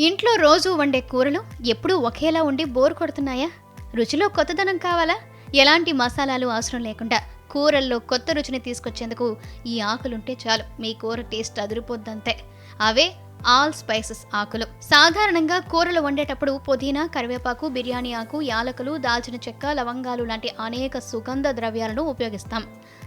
ఇంట్లో రోజు వండే కూరలు ఎప్పుడూ ఒకేలా ఉండి బోర్ కొడుతున్నాయా? రుచిలో కొత్తదనం కావాలా? ఎలాంటి మసాలాలు అవసరం లేకుండా కూరల్లో కొత్త రుచిని తీసుకొచ్చేందుకు ఈ ఆకులుంటే చాలు. మీ కూర టేస్ట్ అదిరిపోద్దంతే. అవే ఆల్ స్పైసెస్ ఆకులు. సాధారణంగా కూరలు వండేటప్పుడు పుదీనా కరివేపాకు బిర్యానీ ఆకు యాలకులు దాల్చిన చెక్క లవంగాలు లాంటి అనేక సుగంధ ద్రవ్యాలను ఉపయోగిస్తాం.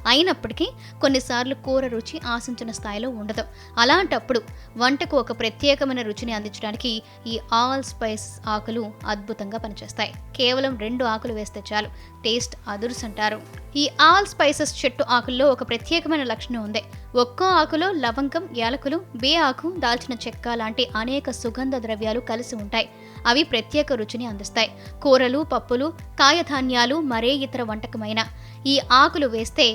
అయినప్పటికీ కొన్నిసార్లు కూర రుచి ఆశించిన స్థాయిలో ఉండదు. అలాంటప్పుడు వంటకు ఒక ప్రత్యేకమైన రుచిని అందించడానికి ఈ ఆల్ స్పైస్ ఆకులు అద్భుతంగా పనిచేస్తాయి. కేవలం రెండు ఆకులు వేస్తే చాలు. టేస్ట్ అదుర్స్ అంటారు. ఈ ఆల్ స్పైసెస్ చెట్టు ఆకుల్లో ఒక ప్రత్యేకమైన లక్షణం ఉంది. ఒక్కో ఆకులో లవంగం యాలకులు బే ఆకు దాల్చిన చెక్క లాంటి అనేక సుగంధ ద్రవ్యాలు కలిసి ఉంటాయి. అవి ప్రత్యేక రుచిని అందిస్తాయి. కూరలు పప్పులు కాయధాన్యాలు మరే ఇతర వంటకమైన. ఈ ఆకులు వేస్తే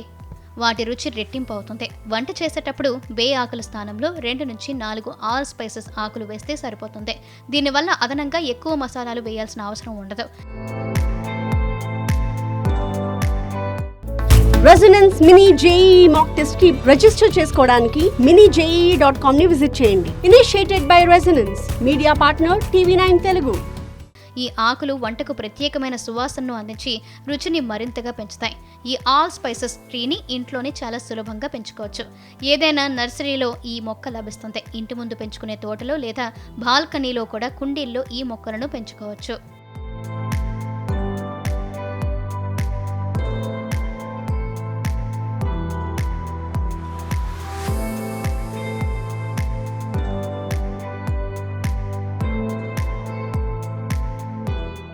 వాటి రుచి రెట్టింపు అవుతుంది. వంట చేసేటప్పుడు బే ఆకుల స్థానంలో రెండు నుంచి నాలుగు ఆల్ స్పైసెస్ ఆకులు వేస్తే సరిపోతుంది. దీనివల్ల అదనంగా ఎక్కువ మసాలాలు వేయాల్సిన అవసరం ఉండదు. రెసిడెన్స్ మినీ జేఈ మాక్ టెస్ట్కి రిజిస్టర్ చేసుకోవడానికి మినీ జేఈ డాట్ కామ్ని విజిట్ చేయండి. Initiated by residence media partner TV nine Telugu ఈ ఆకులు వంటకు ప్రత్యేకమైన సువాసనను అందించి రుచిని మరింతగా పెంచుతాయి. ఈ ఆల్ స్పైసెస్ ట్రీని ఇంట్లోనే చాలా సులభంగా పెంచుకోవచ్చు. ఏదైనా నర్సరీలో ఈ మొక్క లభిస్తుంది. ఇంటి ముందు పెంచుకునే తోటలో లేదా బాల్కనీలో కూడా కుండీల్లో ఈ మొక్కలను పెంచుకోవచ్చు.